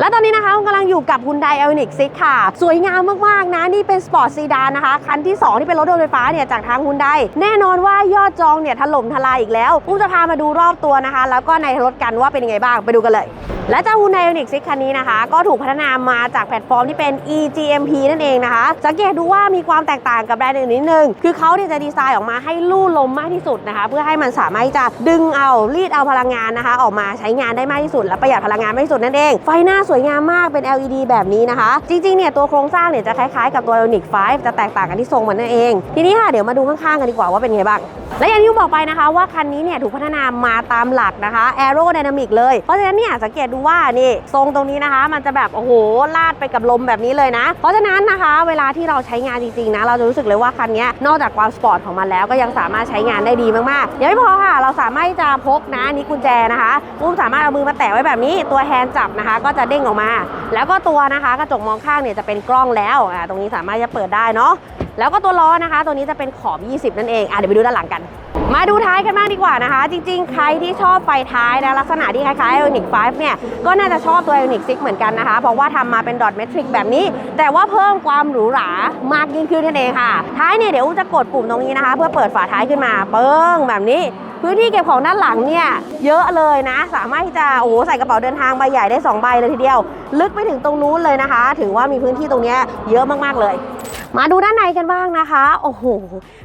และตอนนี้นะคะกำลังอยู่กับ Hyundai Ioniq 6ค่ะ สวยงามมาก ๆ นะ นี่เป็นสปอร์ตซีดานนะคะ คันที่ 2 ที่เป็นรถยนต์ไฟฟ้าเนี่ย จากทาง Hyundai แน่นอนว่ายอดจองเนี่ยถล่มทลายอีกแล้วกูจะพามาดูรอบตัวนะคะ แล้วก็ในรถกันว่าเป็นยังไงบ้างไปดูกันเลย และเจ้า Hyundai Ioniq 6คันนี้นะคะ ก็ถูกพัฒนามาจากแพลตฟอร์มที่เป็น eGMP นั่นเองนะคะ สังเกตดูว่ามีความแตกต่างกับแบรนด์อื่นนิดนึง คือเขาเนี่ยจะดีไซน์ออกมาให้ลู่ลมมากที่สุดนะคะ เพื่อให้มันสามารถที่จะดึงเอารีดเอาพลังงานนะคะ ออกมาใช้งานได้มากที่สุด และประหยัดพลังงานมากที่สุดนั่นเอง ไฟหน้าสวยงามมากเป็น LED แบบนี้นะคะ จริงๆเนี่ยตัวโครงสร้างเนี่ยจะคล้ายๆกับตัว Ioniq 5 จะแตกต่างกันที่ทรงมันนั่นเอง ทีนี้ค่ะเดี๋ยวมาดูข้างๆกันดีกว่าว่าเป็นไงบ้างและอย่างที่บอกไปนะคะว่าคันนี้เนี่ยถูกพัฒนามาตามหลักนะคะ Aerodynamic เลยเพราะฉะนั้นเนี่ยสังเกตดูว่านี่ทรงตรงนี้นะคะ มันจะแบบโอ้โหลาดไปกับลมแบบนี้เลยนะ เพราะฉะนั้นนะคะ เวลาที่เราใช้งานจริงๆนะ เราจะรู้สึกเลยว่าคันนี้นอกจากความสปอร์ตของมันแล้วก็ยังสามารถใช้งานได้ดีมากๆยังไม่พอค่ะ เราสามารถจะพกนะนี่กุญแจนะคะอุ้มสามารถเอามือมาแตะไว้แบบนี้ ตัวแฮนด์จับนะคะ ก็จะเด้งออกมา แล้วก็ตัวนะคะกระจกมองข้างเนี่ยจะเป็นกล้องแล้วอ่าตรงนี้สามารถจะเปิดได้เนาะแล้วก็ตัวล้อนะคะ ตัวนี้จะเป็นขอบ 20 นั่นเองอะเดี๋ยวไปดูด้านหลังกัน มาดูท้ายกันบ้างดีกว่านะคะ จริงๆ ใครที่ชอบไฟท้ายนะลักษณะที่คล้ายๆ Ioniq 5 เนี่ย ก็น่าจะชอบตัว Ioniq 6 เหมือนกันนะคะ เพราะว่าทำมาเป็นดอทเมทริกแบบนี้ แต่ว่าเพิ่มความหรูหรามากยิ่งขึ้นนั่นเองค่ะ ท้ายเนี่ยเดี๋ยวอุ้มจะกดปุ่มตรงนี้นะคะ เพื่อเปิดฝาท้ายขึ้นมาเปิ้งแบบนี้พื้นที่เก็บของด้านหลังเนี่ยเยอะเลยนะ สามารถที่จะโอ้โหใส่กระเป๋าเดินทางใบใหญ่ได้2ใบเลยทีเดียว ลึกไปถึงตรงนู้นเลยนะคะ ถือว่ามีพื้นที่ตรงเนี้ยเยอะมากๆเลย มาดูด้านในกันบ้างนะคะ โอ้โห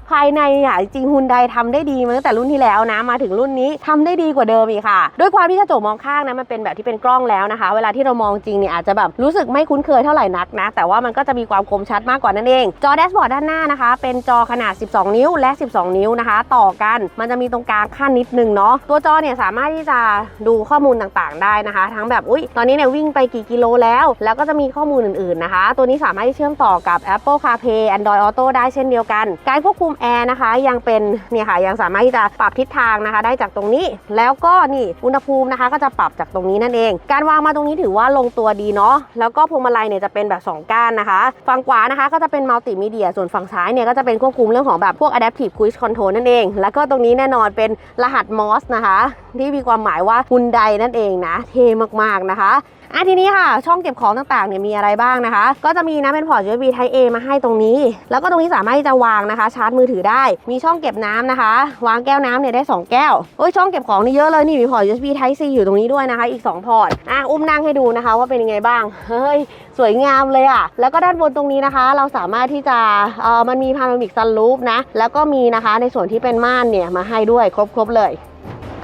ภายในอะจริงฮุนไดทำได้ดีมาตั้งแต่รุ่นที่แล้วนะ มาถึงรุ่นนี้ทำได้ดีกว่าเดิมอีกค่ะ ด้วยความที่กระจกมองข้างนะมันเป็นแบบที่เป็นกล้องแล้วนะคะ เวลาที่เรามองจริงเนี่ยอาจจะแบบรู้สึกไม่คุ้นเคยเท่าไหร่นักนะ แต่ว่ามันก็จะมีความคมชัดมากกว่านั่นเอง จอแดชบอร์ดด้านหน้านะคะ เป็นจอขนาด 12 นิ้วและ 12 นิ้วนะคะ ต่อกัน มันจะมีตรงกลางขั้นนิดนึงเนาะ ตัวจอเนี่ยสามารถที่จะดูข้อมูลต่างๆ ได้นะคะ ทั้งแบบ อุ้ยตอนนี้เนี่ยวิ่งไปกี่กิโลแล้ว แล้วก็จะมีข้อมูลอื่นๆนะคะ ตัวนี้สามารถที่เชื่อมต่อกับ Apple CarPlay Android Auto ได้เช่นเดียวกัน การควบคุมแอร์นะคะ ยังเป็นเนี่ยค่ะยังสามารถที่จะปรับทิศทางนะคะ ได้จากตรงนี้ แล้วก็นี่อุณหภูมินะคะ ก็จะปรับจากตรงนี้นั่นเอง การวางมาตรงนี้ถือว่าลงตัวดีเนาะแล้วก็พวงมาลัยเนี่ยจะเป็นแบบ 2 ก้านนะคะ ฝั่งขวานะคะก็จะเป็นมัลติมีเดียส่วนฝั่งซ้ายเนี่ยก็จะเป็นควบคุมเรื่องของแบบพวก Adaptive Cruise Control นั่นเอง แล้วก็ตรงนี้แน่นอนเป็นรหัส MOS นะคะ ที่มีความหมายว่าฮุนไดนั่นเองนะเท่มากๆนะคะ อะทีนี้ค่ะ ช่องเก็บของต่างๆเนี่ยมีอะไรบ้างนะคะ ก็จะมีนะเป็นพอร์ต USB Type A มาให้ตรงนี้ แล้วก็ตรงนี้สามารถที่จะวางนะคะ ชาร์จมือถือได้ มีช่องเก็บน้ำนะคะ วางแก้วน้ำเนี่ยได้ 2 แก้วโอ้ยช่องเก็บของนี่เยอะเลยนี่มีพอร์ต USB Type C อยู่ตรงนี้ด้วยนะคะ อีก 2 พอร์ตอะอุ้มนั่งให้ดูนะคะ ว่าเป็นยังไงบ้างเฮ้ยสวยงามเลยอะ แล้วก็ด้านบนตรงนี้นะคะ เราสามารถที่จะเออมันมีพารามิกซันรูฟนะแล้วก็มีนะคะในส่วนที่เป็นม่านเนี่ยมาให้ด้วยครบๆเลย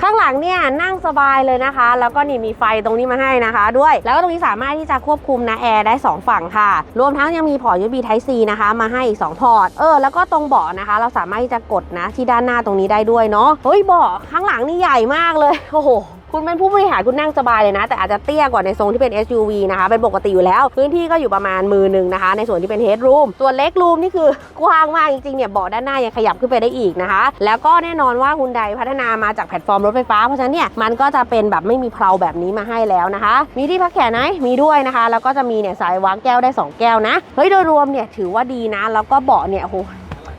ข้างหลังเนี่ยนั่งสบายเลยนะคะ แล้วก็นี่มีไฟตรงนี้มาให้นะคะ ด้วย แล้วก็ตรงนี้สามารถที่จะควบคุมนะแอร์ได้ 2 ฝั่งค่ะ รวมทั้งยังมีพอร์ต USB Type C นะคะ มาให้อีก 2 พอร์ต เออ แล้วก็ตรงเบาะนะคะ เราสามารถที่จะกดนะที่ด้านหน้าตรงนี้ได้ด้วยเนาะ เฮ้ยเบาะข้างหลังนี่ใหญ่มากเลย โอ้โห คุณเป็นผู้บริหารคุณนั่งสบายเลยนะ แต่อาจจะเตี้ยกว่าในทรงที่เป็น SUV นะคะ เป็นปกติอยู่แล้ว พื้นที่ก็อยู่ประมาณมือหนึ่งนะคะ ในส่วนที่เป็น headroom ส่วน leg room นี่คือกว้างมากจริงๆเนี่ยเบาะด้านหน้ายังขยับขึ้นไปได้อีกนะคะ แล้วก็แน่นอนว่าฮุนไดพัฒนามาจากแพลตฟอร์มรถไฟฟ้าเพราะฉะนั้นเนี่ยมันก็จะเป็นแบบไม่มีเพลาแบบนี้มาให้แล้วนะคะ มีที่พักแขนไหมมีด้วยนะคะ แล้วก็จะมีเนี่ยสายวางแก้วได้สองแก้วนะเฮ้ยโดยรวมเนี่ยถือว่าดีนะแล้วก็เบาะเนี่ยโอ้โห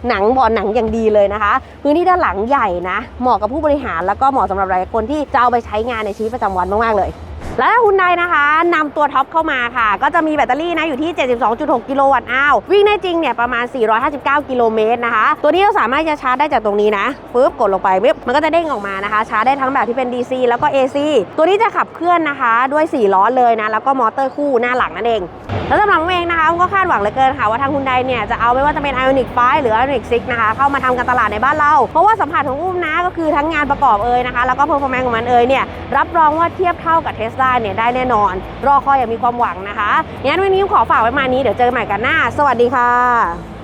หนังบ่อหนังอย่างดีเลยนะคะ พื้นที่ด้านหลังใหญ่นะ เหมาะกับผู้บริหารแล้วก็เหมาะสำหรับหลายคนที่จะเอาไปใช้งานในชีวิตประจำวันมากๆเลย แล้วฮุนไดนะคะนำตัวท็อปเข้ามาค่ะ ก็จะมีแบตเตอรี่นะอยู่ที่ 72.6 กิโลวัตต์อ้าววิ่งได้จริงเนี่ยประมาณ 459 กิโลเมตรนะคะ ตัวนี้เราสามารถจะชาร์จได้จากตรงนี้นะปึ๊บกดลงไปปึ๊บมันก็จะเด้งออกมานะคะ ชาร์จได้ทั้งแบบที่เป็น DC แล้วก็ AC ตัวนี้จะขับเคลื่อนนะคะด้วย 4 ล้อเลยนะ แล้วก็มอเตอร์คู่หน้าหลังนั่นเองแล้วสำหรับผมเองนะคะผมก็คาดหวังเหลือเกินค่ะว่าทางฮุนไดเนี่ยจะเอาไม่ว่าจะเป็น Ioniq 5หรือ Ioniq 6นะคะเข้ามาทำการตลาดในบ้านเรา เพราะว่าสัมผัสของอุ้มนะก็คือทั้งงานประกอบเอ่ยนะคะแล้วก็เพอร์ฟอร์แมนซ์ของมันเอ่ยเนี่ยรับรองว่าเทียบเท่ากับเทสลาเนี่ยได้แน่นอน รอคอยอย่างมีความหวังนะคะงั้นวันนี้ขอฝากไว้มานี้เดี๋ยวเจอกันใหม่กันหน้า สวัสดีค่ะ